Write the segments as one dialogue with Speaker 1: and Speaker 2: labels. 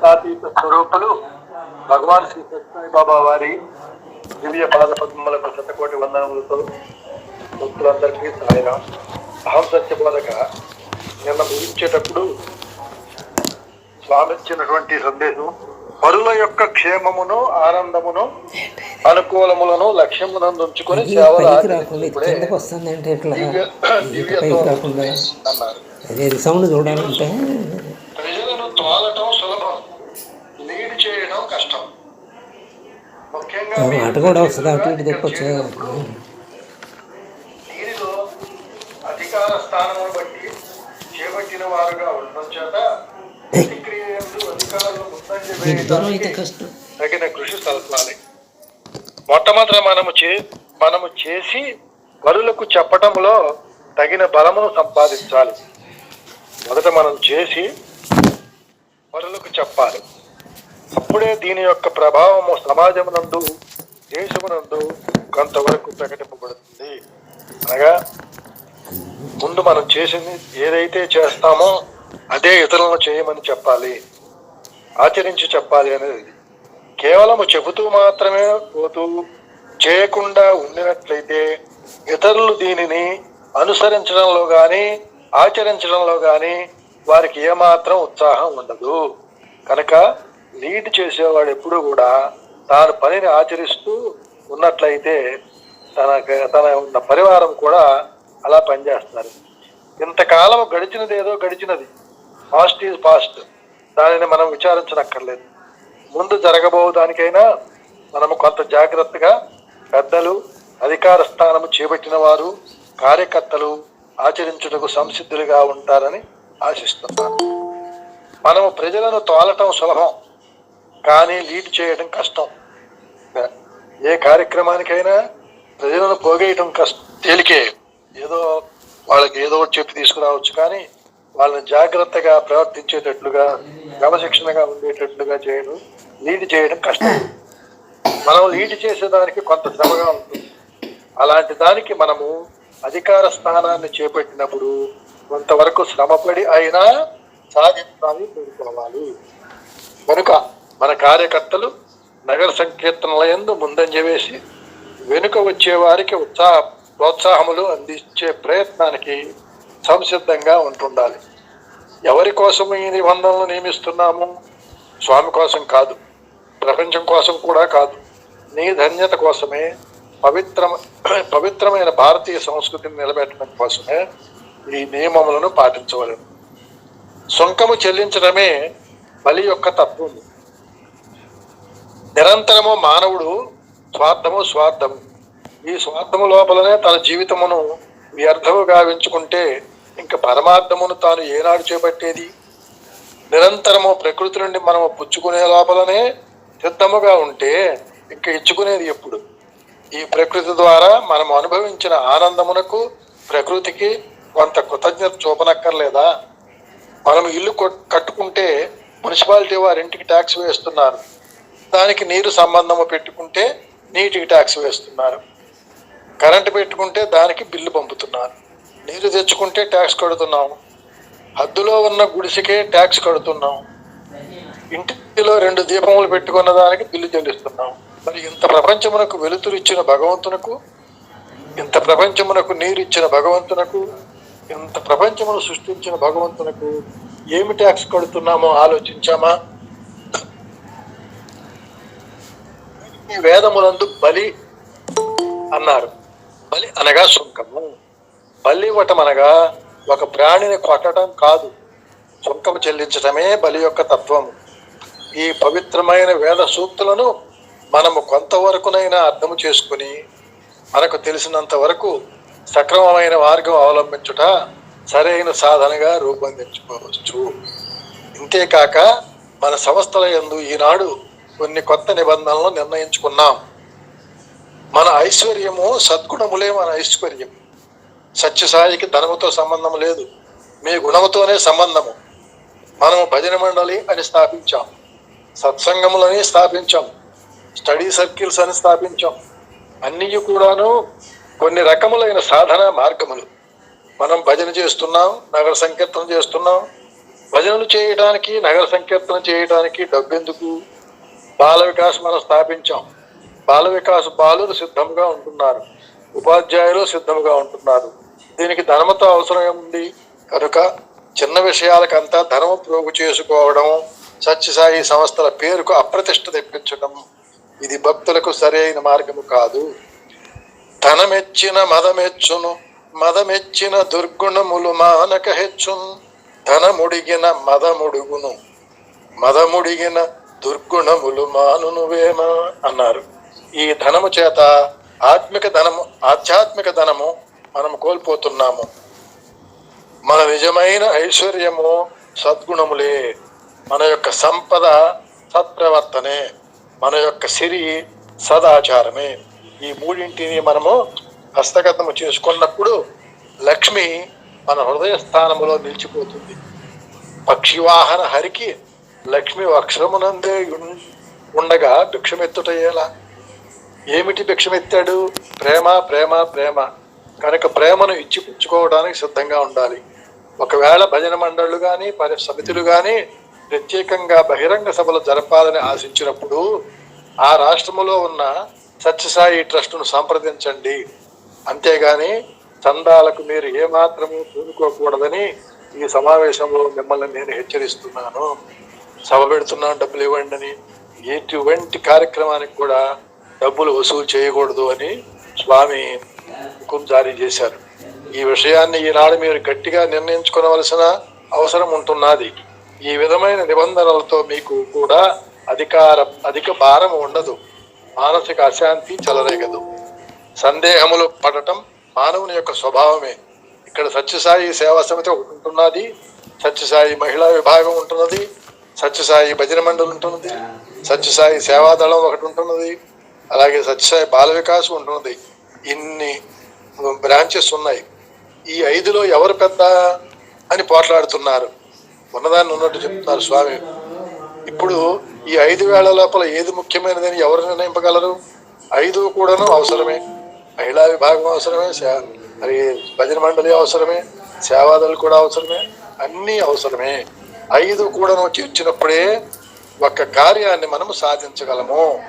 Speaker 1: కాతీత స్వరూపులు భగవాన్ శ్రీ సత్యసాయి బాబా వారి దివ్య పాద పద్మములకు శతకోటి వందనములతో భక్తులందరికీ సాయిరా అహం సత్యబోధక నిన్న ముగించేటప్పుడు స్వామి ఇచ్చినటువంటి సందేశం పరుల యొక్క క్షేమమును ఆనందమును అనుకూలములను లక్ష్యమునందు ఉంచుకొని సేవలు అన్నారు.
Speaker 2: సౌండ్ చూడాలంటే?
Speaker 1: ప్రజలను తోలటం సులభం లీడ్ చేయడం కష్టం
Speaker 2: మాట కూడా వస్తుంది? అటు ఇటు తిప్పొచ్చు?
Speaker 1: దీనిలో అధికార స్థానమును బట్టి చేపట్టిన వారుగా ఉండడం చేత తగిన కృషి సలపాలి మొట్టమొదట మనము చే మనము చేసి వరులకు చెప్పటంలో తగిన బలమును సంపాదించాలి. మొదట మనం చేసి వరులకు చెప్పాలి. అప్పుడే దీని యొక్క ప్రభావము సమాజమునందు దేశమునందు కొంతవరకు ప్రకటింపబడుతుంది. అనగా ముందు మనం చేసింది ఏదైతే చేస్తామో అదే ఇతరులను చేయమని చెప్పాలి. ఆచరించి చెప్పాలి అనేది. కేవలము చెబుతూ మాత్రమే పోతూ చేయకుండా ఉండినట్లయితే ఇతరులు దీనిని అనుసరించడంలో కానీ ఆచరించడంలో కానీ వారికి ఏమాత్రం ఉత్సాహం ఉండదు. కనుక లీడ్ చేసేవాడు ఎప్పుడు కూడా తాను పనిని ఆచరిస్తూ ఉన్నట్లయితే తన తన ఉన్న పరివారం కూడా అలా పనిచేస్తున్నారు. ఇంతకాలం గడిచినది ఏదో గడిచినది. పాస్ట్ ఈజ్ పాస్ట్ దానిని మనం విచారించనక్కర్లేదు. ముందు జరగబో దానికైనా మనము కొంత జాగ్రత్తగా పెద్దలు అధికార స్థానము చేపట్టిన వారు కార్యకర్తలు ఆచరించుటకు సంసిద్ధులుగా ఉంటారని ఆశిస్తున్నాను. మనము ప్రజలను తోలటం సులభం. కానీ లీడ్ చేయడం కష్టం. ఏ కార్యక్రమానికైనా ప్రజలను పోగేయటం కష్టం తేలికే. ఏదో వాళ్ళకి ఏదో ఒకటి చెప్పి తీసుకురావచ్చు కానీ వాళ్ళని జాగ్రత్తగా ప్రవర్తించేటట్లుగా క్రమశిక్షణగా ఉండేటట్లుగా చేయడం లీడ్ చేయడం కష్టం. మనం లీడ్ చేసేదానికి కొంత శ్రమగా ఉంటుంది. అలాంటి దానికి మనము అధికార స్థానాన్ని చేపట్టినప్పుడు కొంతవరకు శ్రమపడి అయినా సాధించాలని కోరుకోవాలి. కనుక మన కార్యకర్తలు నగర సంకీర్తనల యందు ముందంజ వేసి వెనుక వచ్చే వారికి ఉత్సాహ ప్రోత్సాహములు అందించే ప్రయత్నానికి సంసిద్ధంగా ఉంటుండాలి. ఎవరి కోసం ఈ నిబంధనలు నియమిస్తున్నాము? స్వామి కోసం కాదు. ప్రపంచం కోసం కూడా కాదు. నీ ధన్యత కోసమే పవిత్ర పవిత్రమైన భారతీయ సంస్కృతిని నిలబెట్టడం కోసమే ఈ నియమములను పాటించవలను. సుంకము చెల్లించడమే బలి యొక్క తత్వము నిరంతరము మానవుడు స్వార్థము స్వార్థము ఈ స్వార్థము లోపలనే తన జీవితమును వ్యర్థము గావించుకుంటే ఇంక పరమార్థమును తాను ఏనాడు చేపట్టేది? నిరంతరము ప్రకృతి నుండి మనము పుచ్చుకునే లోపలనే సిద్ధముగా ఉంటే ఇంకా ఇచ్చుకునేది ఎప్పుడు? ఈ ప్రకృతి ద్వారా మనం అనుభవించిన ఆనందమునకు ప్రకృతికి కొంత కృతజ్ఞత చూపనక్కర్లేదా? మనం ఇల్లు కట్టుకుంటే మున్సిపాలిటీ వారి ఇంటికి ట్యాక్స్ వేస్తున్నారు. దానికి నీరు సంబంధము పెట్టుకుంటే నీటికి ట్యాక్స్ వేస్తున్నారు. కరెంటు పెట్టుకుంటే దానికి బిల్లు పంపుతున్నారు. నీరు తెచ్చుకుంటే ట్యాక్స్ కడుతున్నాము. హద్దులో ఉన్న గుడిసెకే ట్యాక్స్ కడుతున్నాం ఇంటిలో రెండు దీపములు పెట్టుకున్న దానికి బిల్లు చెల్లిస్తున్నాం మరి ఇంత ప్రపంచమునకు వెలుతురు ఇచ్చిన భగవంతునకు ఇంత ప్రపంచమునకు నీరు ఇచ్చిన భగవంతునకు ఇంత ప్రపంచమును సృష్టించిన భగవంతునకు ఏమి ట్యాక్స్ కడుతున్నామో ఆలోచించామా? ఈ వేదములందు బలి అన్నారు. బలి అనగా సుంకము బలి ఇవ్వటం అనగా ఒక ప్రాణిని కొట్టడం కాదు. సుంకము చెల్లించటమే బలి యొక్క తత్వము. ఈ పవిత్రమైన వేద సూక్తులను మనము కొంతవరకునైనా అర్థం చేసుకుని మనకు తెలిసినంత వరకు సక్రమమైన మార్గం అవలంబించుట సరైన సాధనగా రూపొందించుకోవచ్చు. ఇంతేకాక మన సంస్థల యందు ఈనాడు కొన్ని కొత్త నిబంధనలు నిర్ణయించుకున్నాం. మన ఐశ్వర్యము సద్గుణములే మన ఐశ్వర్యం. సత్యసాయికి ధనముతో సంబంధం లేదు. మీ గుణముతోనే సంబంధము. మనము భజన మండలి అని స్థాపించాం. సత్సంగములని స్థాపించాం. స్టడీ సర్కిల్స్ అని స్థాపించాం. అన్నీ కూడాను కొన్ని రకములైన సాధన మార్గములు. మనం భజన చేస్తున్నాం నగర సంకీర్తన చేస్తున్నాం. భజనలు చేయడానికి నగర సంకీర్తన చేయడానికి డబ్బెందుకు? బాల వికాస్ మనం స్థాపించాం. బాల వికాస్ బాలులు సిద్ధంగా ఉంటున్నారు. ఉపాధ్యాయులు సిద్ధంగా ఉంటున్నారు. దీనికి ధనముతో అవసరం ఉంది కనుక చిన్న విషయాలకంతా ధనము ప్రోగు చేసుకోవడం సత్యసాయి సంస్థల పేరుకు అప్రతిష్ట తెప్పించడం ఇది భక్తులకు సరైన మార్గము కాదు. ధనమెచ్చిన మదమెచ్చును మదమెచ్చిన దుర్గుణములు మానక హెచ్చును ధనముడిగిన మదముడుగును మదముడిగిన దుర్గుణములు మానునువేమ అన్నారు. ఈ ధనము చేత ఆత్మిక ధనము ఆధ్యాత్మిక ధనము మనం కోల్పోతున్నాము. మన నిజమైన ఐశ్వర్యము సద్గుణములే. మన యొక్క సంపద సత్ప్రవర్తనే. మన యొక్క సిరి సదాచారమే. ఈ మూడింటిని మనము హస్తగతము చేసుకున్నప్పుడు లక్ష్మి మన హృదయ స్థానములో నిలిచిపోతుంది. పక్షివాహన హరికి లక్ష్మి అక్షరమునందే ఉండగా భిక్షమెత్తుట ఎలా ఏమిటి భిక్షమెత్తాడు? ప్రేమ ప్రేమ ప్రేమ. కనుక ప్రేమను ఇచ్చి పుచ్చుకోవడానికి సిద్ధంగా ఉండాలి. ఒకవేళ భజన మండళ్ళు కానీ పరి సమితులు కానీ ప్రత్యేకంగా బహిరంగ సభలు జరపాలని ఆశించినప్పుడు ఆ రాష్ట్రములో ఉన్న సత్యసాయి ట్రస్టును సంప్రదించండి. అంతేగాని చందాలకు మీరు ఏమాత్రము పూనుకోకూడదని ఈ సమావేశంలో మిమ్మల్ని నేను హెచ్చరిస్తున్నాను. సభ పెడుతున్నాను డబ్బులు ఇవ్వండి అని ఎటువంటి కార్యక్రమానికి కూడా డబ్బులు వసూలు చేయకూడదు అని స్వామి హుకుం జారీ చేశారు. ఈ విషయాన్ని ఈనాడు మీరు గట్టిగా నిర్ణయించుకోవలసిన అవసరం ఉంటున్నది. ఈ విధమైన నిబంధనలతో మీకు కూడా అధికార అధిక భారం ఉండదు. మానసిక అశాంతి చెలరేగదు. సందేహములు పడటం మానవుని యొక్క స్వభావమే. ఇక్కడ సత్యసాయి సేవా సమితి ఒకటి ఉంటున్నది. సత్యసాయి మహిళా విభాగం ఉంటున్నది. సత్యసాయి భజన మండలి ఉంటున్నది. సత్యసాయి సేవాదళం ఒకటి ఉంటున్నది. అలాగే సత్యసాయి బాల వికాస్ ఉంటున్నది. ఇన్ని బ్రాంచెస్ ఉన్నాయి. ఈ ఐదులో ఎవరు పెద్ద అని పోట్లాడుతున్నారు. ఉన్నదాన్ని ఉన్నట్టు చెప్తున్నారు స్వామి. ఇప్పుడు ఈ ఐదు వేల లోపల ఏది ముఖ్యమైనదని ఎవరు నిర్ణయింపగలరు? ఐదు కూడాను అవసరమే. మహిళా విభాగం అవసరమే సే- మరి భజన మండలి అవసరమే సేవాదలు కూడా అవసరమే అన్నీ అవసరమే. ఐదు కూడాను చేర్చినప్పుడే ఒక కార్యాన్ని మనము సాధించగలము.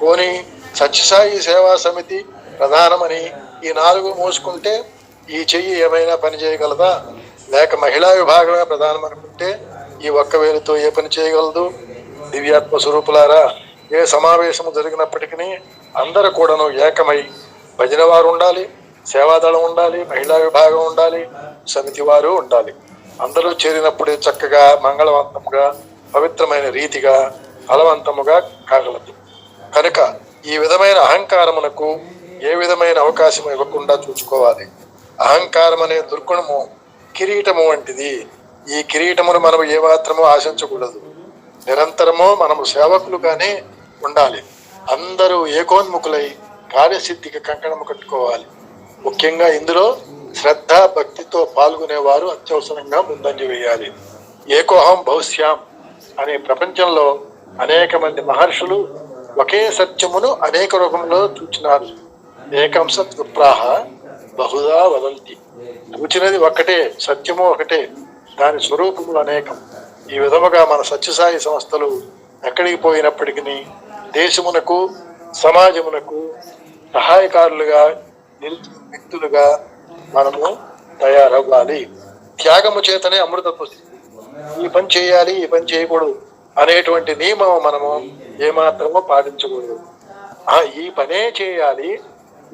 Speaker 1: పోనీ సత్యసాయి సేవా సమితి ప్రధానమని ఈ నాలుగు మోసుకుంటే ఈ చెయ్యి ఏమైనా పని చేయగలదా? లేక మహిళా విభాగమే ప్రధానం అనుకుంటే ఈ ఒక్క వేలుతో ఏ పని చేయగలదు? దివ్యాత్మ స్వరూపులారా ఏ సమావేశము జరిగినప్పటికీ అందరూ కూడాను ఏకమై భజన వారు ఉండాలి సేవాదళం ఉండాలి మహిళా విభాగం ఉండాలి సమితి వారు ఉండాలి. అందరూ చేరినప్పుడే చక్కగా మంగళవంతముగా పవిత్రమైన రీతిగా ఫలవంతముగా కాగలదు కనుక ఈ విధమైన అహంకారమునకు ఏ విధమైన అవకాశం ఇవ్వకుండా చూసుకోవాలి. అహంకారం అనే దుర్గుణము కిరీటము వంటిది. ఈ కిరీటమును మనం ఏమాత్రము ఆశించకూడదు. నిరంతరము మనము సేవకులుగానే ఉండాలి. అందరూ ఏకోన్ముఖులై కార్యసిద్ధికి కంకణము కట్టుకోవాలి. ముఖ్యంగా ఇందులో శ్రద్ధ భక్తితో పాల్గొనేవారు అత్యవసరంగా ముందంజ వేయాలి. ఏకోహం భవిష్యాం అనే ప్రపంచంలో అనేక మంది మహర్షులు ఒకే సత్యమును అనేక రూపంలో చూచినారు. ఏకం సత్ విప్రాహ బహుదా వదంతి. చూచినది ఒక్కటే సత్యము ఒకటే దాని స్వరూపములు అనేకం. ఈ విధముగా మన సత్యసాయి సంస్థలు ఎక్కడికి పోయినప్పటికీ దేశమునకు సమాజమునకు సహాయకారులుగా నిలిచిన వ్యక్తులుగా మనము తయారవ్వాలి. త్యాగము చేతనే అమృతత్వ స్థితి ఈ పని చేయాలి ఈ పని చేయకూడదు అనేటువంటి నియమం మనము ఏమాత్రమో పాటించకూడదు. ఆ, ఈ పనే చేయాలి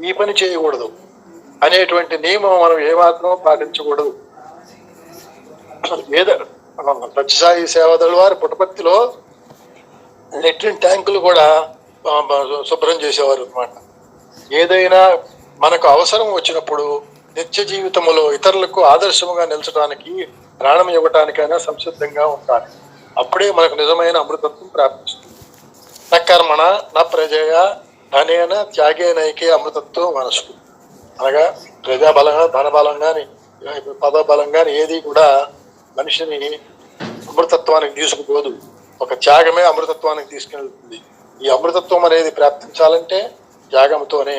Speaker 1: ఈ పని చేయకూడదు అనేటువంటి నియమం మనం ఏమాత్రమో పాటించకూడదు. వేద సత్యసాయి సేవాదళ వారి పుట్టపర్తిలో లెట్రిన్ ట్యాంకులు కూడా శుభ్రం చేసేవారు అన్నమాట ఏదైనా మనకు అవసరం వచ్చినప్పుడు నిత్య జీవితంలో ఇతరులకు ఆదర్శముగా నిలచడానికి ప్రాణం ఇవ్వటానికైనా సంసిద్ధంగా ఉండాలి. అప్పుడే మనకు నిజమైన అమృతత్వం ప్రాప్తిస్తుంది. న కర్మణ నా ప్రజయ ధనేన త్యాగేనైకే అమృతత్వం మనసు అనగా ప్రజాబలంగా ధనబలం కానీ పదబలం కానీ ఏది కూడా మనిషిని అమృతత్వానికి తీసుకుపోదు. ఒక త్యాగమే అమృతత్వానికి తీసుకెళ్తుంది. ఈ అమృతత్వం అనేది ప్రాప్తించాలంటే త్యాగంతోనే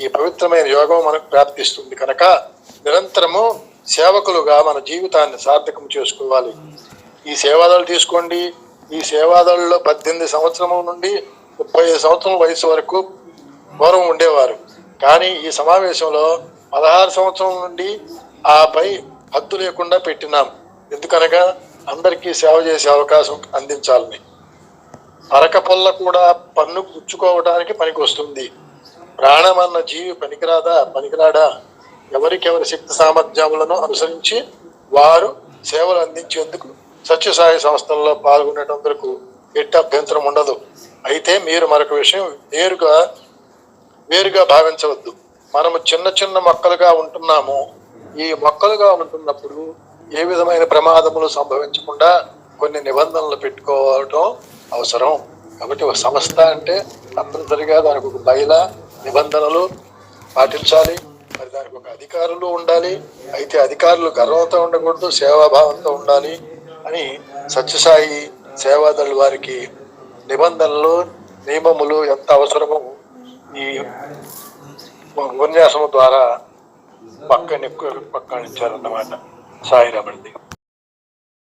Speaker 1: ఈ పవిత్రమైన యోగం మనకు ప్రాప్తిస్తుంది కనుక నిరంతరము సేవకులుగా మన జీవితాన్ని సార్థకం చేసుకోవాలి. ఈ సేవాదాలు తీసుకోండి. ఈ సేవాదాలలో పద్దెనిమిది సంవత్సరం నుండి ముప్పై ఐదు సంవత్సరం వయసు వరకు పూర్వం ఉండేవారు. కానీ ఈ సమావేశంలో పదహారు సంవత్సరం నుండి ఆపై హద్దు లేకుండా పెట్టినాం. ఎందుకనగా అందరికీ సేవ చేసే అవకాశం అందించాలని. అరక పొల్ల కూడా పన్ను పుచ్చుకోవడానికి పనికి వస్తుంది ప్రాణం అన్న జీవి పనికిరాదా? పనికిరాడా? ఎవరికెవరి శక్తి సామర్థ్యములను అనుసరించి వారు సేవలు అందించేందుకు సత్యసాయి సంస్థల్లో పాల్గొనేటందుకు ఎట్టి అభ్యంతరం ఉండదు. అయితే మీరు మరొక విషయం నేరుగా వేరుగా భావించవద్దు. మనము చిన్న చిన్న మొక్కలుగా ఉంటున్నాము. ఈ మొక్కలుగా ఉంటున్నప్పుడు ఏ విధమైన ప్రమాదములు సంభవించకుండా కొన్ని నిబంధనలు పెట్టుకోవడం అవసరం. కాబట్టి ఒక సంస్థ అంటే తప్పనిసరిగా దానికి ఒక బయల నిబంధనలు పాటించాలి. మరి దానికి ఒక అధికారులు ఉండాలి. అయితే అధికారులు గర్వంతో ఉండకూడదు సేవాభావంతో ఉండాలి అని సత్యసాయి సేవాదళ వారికి నిబంధనలు నియమములు ఎంత అవసరమో ఈ ఉపన్యాసము ద్వారా పక్కన పక్కనిచ్చారన్నమాట సాయి రమణది